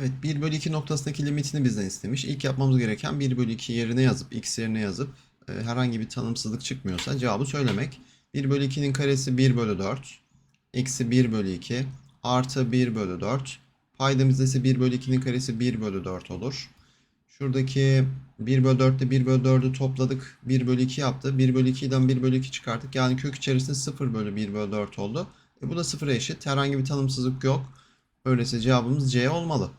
Evet 1 bölü 2 noktasındaki limitini bizden istemiş. İlk yapmamız gereken 1 bölü 2 yerine yazıp x yerine yazıp e, herhangi bir tanımsızlık çıkmıyorsa cevabı söylemek. 1 bölü 2'nin karesi 1 bölü 4. Eksi 1 bölü 2 artı 1 bölü 4. Paydamızda ise 1 bölü 2'nin karesi 1 bölü 4 olur. Şuradaki 1 bölü 4 ile 1 bölü 4'ü topladık. 1 bölü 2 yaptı. 1 bölü 2'den 1 bölü 2 çıkarttık. Yani kök içerisinde 0 bölü 1 bölü 4 oldu. E bu da 0'a eşit. Herhangi bir tanımsızlık yok. Öyleyse cevabımız C olmalı.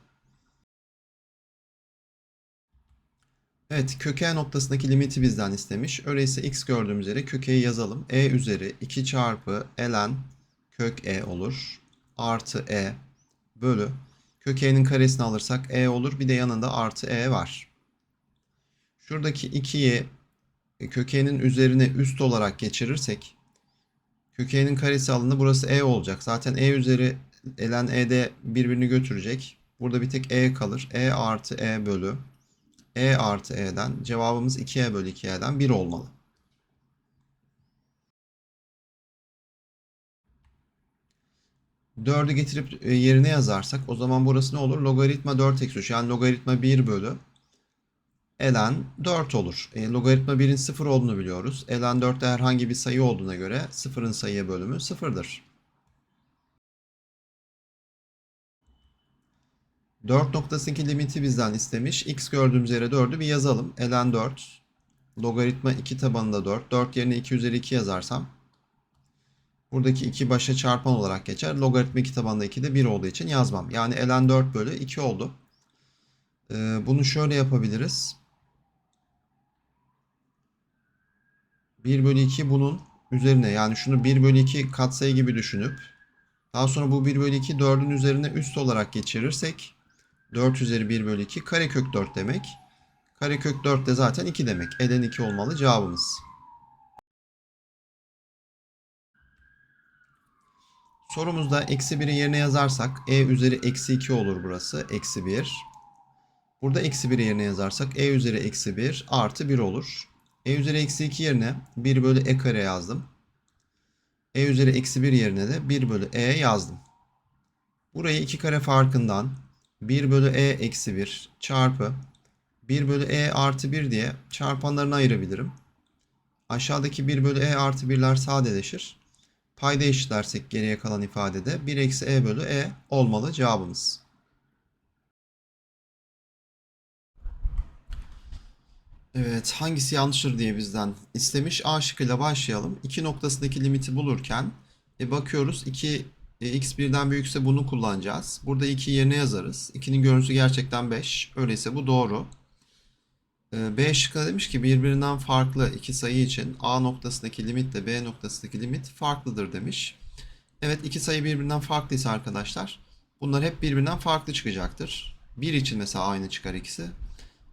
Evet köke noktasındaki limiti bizden istemiş. Öyleyse x gördüğümüz yere kökeyi yazalım. e üzeri 2 çarpı ln kök e olur. Artı e bölü. Kök e'nin karesini alırsak e olur. Bir de yanında artı e var. Şuradaki 2'yi kökenin üzerine üst olarak geçirirsek kökenin karesi alındı. Burası e olacak. Zaten e üzeri ln e'de birbirini götürecek. Burada bir tek e kalır. e artı e bölü e artı e'den cevabımız 2e bölü 2e'den 1 olmalı. Dördü getirip e, yerine yazarsak o zaman burası ne olur? Logaritma 4 eksi 3 yani logaritma 1 bölü ln 4 olur. E, logaritma 1'in 0 olduğunu biliyoruz. ln 4'te herhangi bir sayı olduğuna göre 0'ın sayıya bölümü 0'dır. 4 noktasındaki limiti bizden istemiş. X gördüğümüz yere 4'ü bir yazalım. ln 4 logaritma 2 tabanında 4. 4 yerine 2 üzeri 2 yazarsam buradaki 2 başa çarpan olarak geçer. Logaritma 2 tabanında 2 de 1 olduğu için yazmam. Yani ln 4 bölü 2 oldu. Ee, bunu şöyle yapabiliriz. 1 bölü 2 bunun üzerine yani şunu 1 bölü 2 katsayı gibi düşünüp daha sonra bu 1 bölü 2 4'ün üzerine üst olarak geçirirsek 4 üzeri 1 bölü 2 karekök 4 demek. Karekök 4 de zaten 2 demek. Eden 2 olmalı cevabımız. Sorumuzda eksi 1'i yerine yazarsak e üzeri eksi 2 olur burası. Eksi 1. Burada eksi 1'i yerine yazarsak e üzeri eksi 1 artı 1 olur. e üzeri eksi 2 yerine 1 bölü e kare yazdım. e üzeri eksi 1 yerine de 1 bölü e yazdım. Burayı 2 kare farkından 1 bölü e eksi 1 çarpı 1 bölü e artı 1 diye çarpanlarını ayırabilirim. Aşağıdaki 1 bölü e artı 1'ler sadeleşir. Payda eşitlersek geriye kalan ifadede 1 eksi e bölü e olmalı cevabımız. Evet hangisi yanlıştır diye bizden istemiş. A şıkkıyla başlayalım. 2 noktasındaki limiti bulurken e, bakıyoruz 2 e, x birden büyükse bunu kullanacağız. Burada 2 yerine yazarız. 2'nin görüntüsü gerçekten 5. Öyleyse bu doğru. E, B şıkkında demiş ki birbirinden farklı iki sayı için A noktasındaki limitle B noktasındaki limit farklıdır demiş. Evet iki sayı birbirinden farklıysa arkadaşlar bunlar hep birbirinden farklı çıkacaktır. 1 için mesela aynı çıkar ikisi.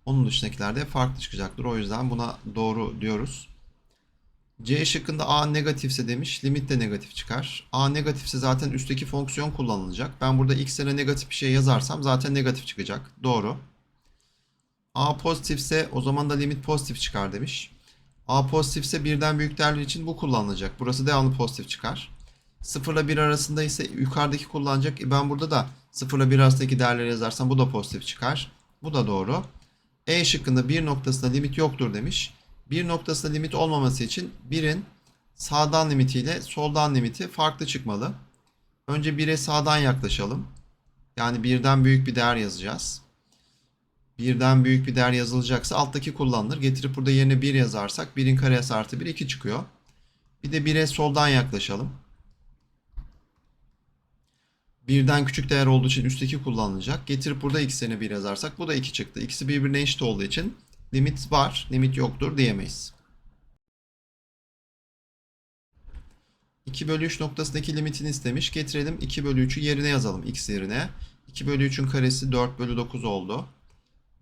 Onun dışındakiler de farklı çıkacaktır. O yüzden buna doğru diyoruz. C şıkkında A negatifse demiş. Limit de negatif çıkar. A negatifse zaten üstteki fonksiyon kullanılacak. Ben burada x negatif bir şey yazarsam zaten negatif çıkacak. Doğru. A pozitifse o zaman da limit pozitif çıkar demiş. A pozitifse birden büyük değerler için bu kullanılacak. Burası devamlı pozitif çıkar. 0 ile 1 arasında ise yukarıdaki kullanacak. E ben burada da 0 ile 1 arasındaki değerleri yazarsam bu da pozitif çıkar. Bu da doğru. E şıkkında bir noktasında limit yoktur demiş. Bir noktasında limit olmaması için birin sağdan limitiyle soldan limiti farklı çıkmalı. Önce 1'e sağdan yaklaşalım. Yani birden büyük bir değer yazacağız. Birden büyük bir değer yazılacaksa alttaki kullanılır. Getirip burada yerine 1 yazarsak 1'in karesi artı 1 2 çıkıyor. Bir de 1'e soldan yaklaşalım. Birden küçük değer olduğu için üstteki kullanılacak. Getirip burada x yerine 1 yazarsak bu da 2 çıktı. İkisi birbirine eşit olduğu için limit var, limit yoktur diyemeyiz. 2 bölü 3 noktasındaki limitini istemiş. Getirelim 2 bölü 3'ü yerine yazalım x yerine. 2 bölü 3'ün karesi 4 bölü 9 oldu.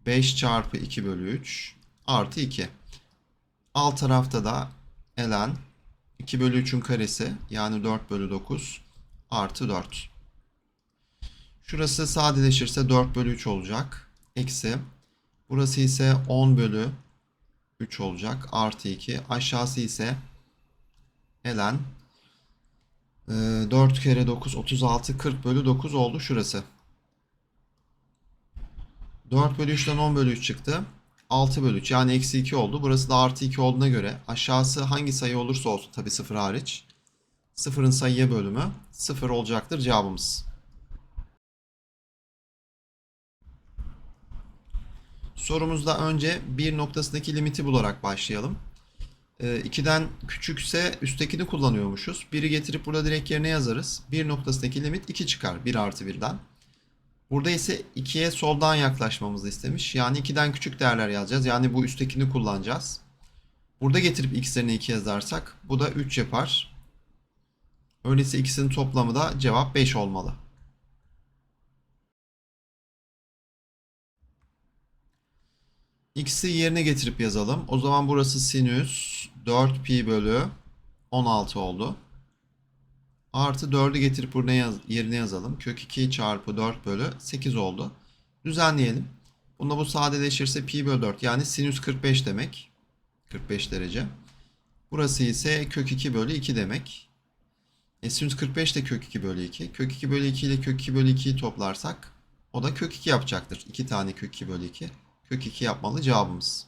5 çarpı 2 bölü 3 artı 2. Alt tarafta da ln 2 bölü 3'ün karesi yani 4 bölü 9 artı 4. Şurası sadeleşirse 4 bölü 3 olacak. Eksi. Burası ise 10 bölü 3 olacak. Artı 2. Aşağısı ise ln 4 kere 9 36 40 bölü 9 oldu şurası. 4 bölü 3'ten 10 bölü 3 çıktı. 6 bölü 3 yani eksi 2 oldu. Burası da artı 2 olduğuna göre aşağısı hangi sayı olursa olsun tabi 0 hariç. Sıfırın sayıya bölümü 0 olacaktır cevabımız. Sorumuzda önce bir noktasındaki limiti bularak başlayalım. 2'den küçükse üsttekini kullanıyormuşuz. 1'i getirip burada direkt yerine yazarız. 1 noktasındaki limit 2 çıkar 1 artı 1'den. Burada ise 2'ye soldan yaklaşmamızı istemiş. Yani 2'den küçük değerler yazacağız. Yani bu üsttekini kullanacağız. Burada getirip x'lerini 2 yazarsak bu da 3 yapar. Öyleyse ikisinin toplamı da cevap 5 olmalı. X'i yerine getirip yazalım. O zaman burası sinüs 4pi bölü 16 oldu. Artı 4'ü getirip buraya yaz, yerine yazalım. Kök 2 çarpı 4 bölü 8 oldu. Düzenleyelim. Bunda bu sadeleşirse pi bölü 4 yani sinüs 45 demek. 45 derece. Burası ise kök 2 bölü 2 demek. E, sinüs 45 de kök 2 bölü 2. Kök 2 bölü 2 ile kök 2 bölü 2'yi toplarsak o da kök 2 yapacaktır. 2 tane kök 2 bölü 2. Kök 2 yapmalı cevabımız.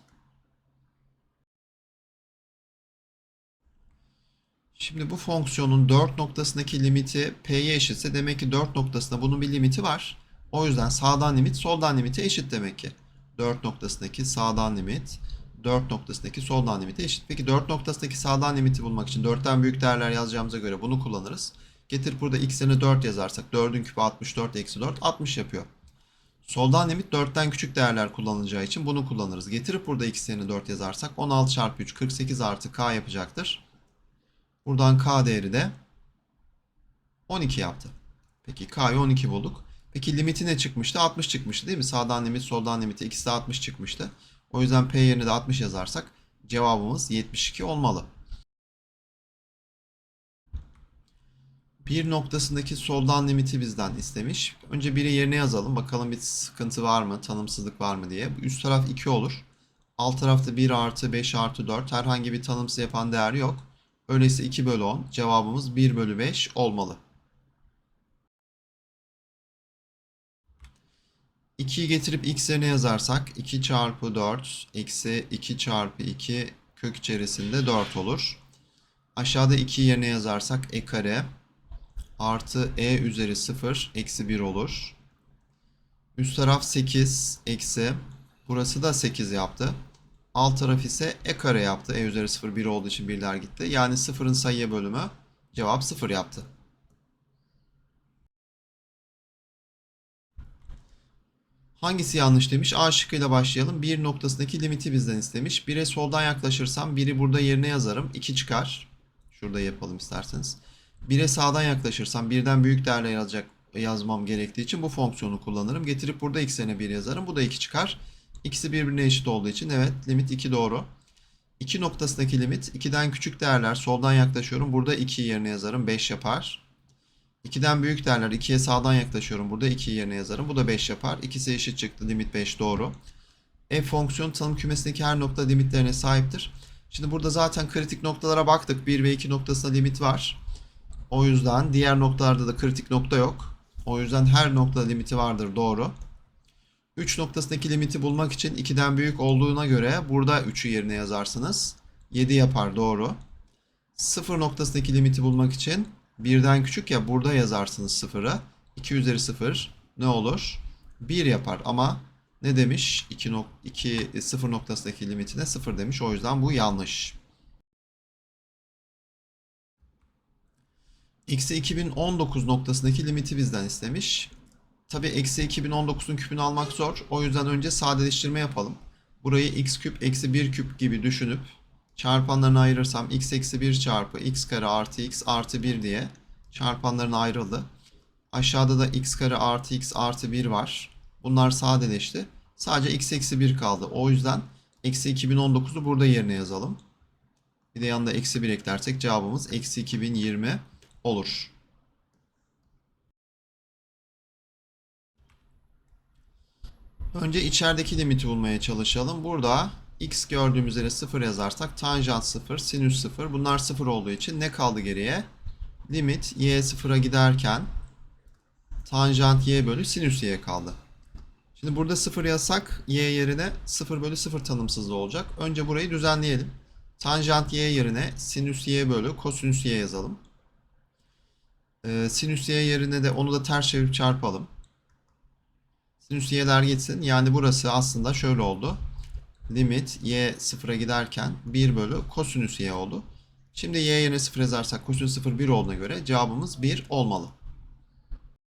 Şimdi bu fonksiyonun 4 noktasındaki limiti p'ye eşitse demek ki 4 noktasında bunun bir limiti var. O yüzden sağdan limit soldan limite eşit demek ki. 4 noktasındaki sağdan limit 4 noktasındaki soldan limite eşit. Peki 4 noktasındaki sağdan limiti bulmak için 4'ten büyük değerler yazacağımıza göre bunu kullanırız. Getir burada x'ine 4 yazarsak 4'ün küpü 64 eksi 4 60 yapıyor. Soldan limit 4'ten küçük değerler kullanılacağı için bunu kullanırız. Getirip burada x yerine 4 yazarsak 16 çarpı 3 48 artı k yapacaktır. Buradan k değeri de 12 yaptı. Peki k'yı 12 bulduk. Peki limiti ne çıkmıştı? 60 çıkmıştı değil mi? Sağdan limit soldan limiti ikisi de 60 çıkmıştı. O yüzden p yerine de 60 yazarsak cevabımız 72 olmalı. Bir noktasındaki soldan limiti bizden istemiş. Önce biri yerine yazalım. Bakalım bir sıkıntı var mı, tanımsızlık var mı diye. Üst taraf 2 olur. Alt tarafta 1 artı 5 artı 4. Herhangi bir tanımsız yapan değer yok. Öyleyse 2 bölü 10. Cevabımız 1 bölü 5 olmalı. 2'yi getirip x yerine yazarsak 2 çarpı 4 eksi 2 çarpı 2 kök içerisinde 4 olur. Aşağıda 2 yerine yazarsak e kare artı e üzeri 0 eksi 1 olur. Üst taraf 8 eksi burası da 8 yaptı. Alt taraf ise e kare yaptı. E üzeri 0 1 olduğu için birler gitti. Yani 0'ın sayıya bölümü cevap 0 yaptı. Hangisi yanlış demiş? A şıkkıyla başlayalım. Bir noktasındaki limiti bizden istemiş. 1'e soldan yaklaşırsam 1'i burada yerine yazarım. 2 çıkar. Şurada yapalım isterseniz. 1'e sağdan yaklaşırsam birden büyük değerler yazacak yazmam gerektiği için bu fonksiyonu kullanırım. Getirip burada x yerine 1 yazarım. Bu da 2 çıkar. İkisi birbirine eşit olduğu için evet limit 2 doğru. 2 noktasındaki limit 2'den küçük değerler soldan yaklaşıyorum. Burada 2 yerine yazarım. 5 yapar. 2'den büyük değerler 2'ye sağdan yaklaşıyorum. Burada 2 yerine yazarım. Bu da 5 yapar. İkisi eşit çıktı. Limit 5 doğru. F fonksiyon tanım kümesindeki her nokta limitlerine sahiptir. Şimdi burada zaten kritik noktalara baktık. 1 ve 2 noktasında limit var. O yüzden diğer noktalarda da kritik nokta yok. O yüzden her nokta limiti vardır. Doğru. 3 noktasındaki limiti bulmak için 2'den büyük olduğuna göre burada 3'ü yerine yazarsınız. 7 yapar. Doğru. 0 noktasındaki limiti bulmak için birden küçük ya burada yazarsınız 0'ı. 2 üzeri 0 ne olur? 1 yapar ama ne demiş? 2, nok 2 0 noktasındaki limitine 0 demiş. O yüzden bu yanlış. Eksi 2019 noktasındaki limiti bizden istemiş. Tabi eksi 2019'un küpünü almak zor. O yüzden önce sadeleştirme yapalım. Burayı x küp eksi 1 küp gibi düşünüp çarpanlarını ayırırsam x eksi 1 çarpı x kare artı x artı 1 diye çarpanlarına ayrıldı. Aşağıda da x kare artı x artı 1 var. Bunlar sadeleşti. Sadece x eksi 1 kaldı. O yüzden eksi 2019'u burada yerine yazalım. Bir de yanında eksi 1 eklersek cevabımız eksi 2020 olur. Önce içerideki limiti bulmaya çalışalım. Burada x gördüğümüz yere 0 yazarsak tanjant 0, sinüs 0. Bunlar 0 olduğu için ne kaldı geriye? Limit y 0'a giderken tanjant y bölü sinüs y kaldı. Şimdi burada 0 yasak y yerine 0 bölü 0 tanımsızlığı olacak. Önce burayı düzenleyelim. Tanjant y yerine sinüs y bölü kosinüs y yazalım. Ee, sinüs y yerine de onu da ters çevirip çarpalım. Sinüs y'ler gitsin. Yani burası aslında şöyle oldu. Limit y sıfıra giderken 1 bölü kosinüs y oldu. Şimdi y yerine 0 yazarsak kosinüs 0 1 olduğuna göre cevabımız 1 olmalı.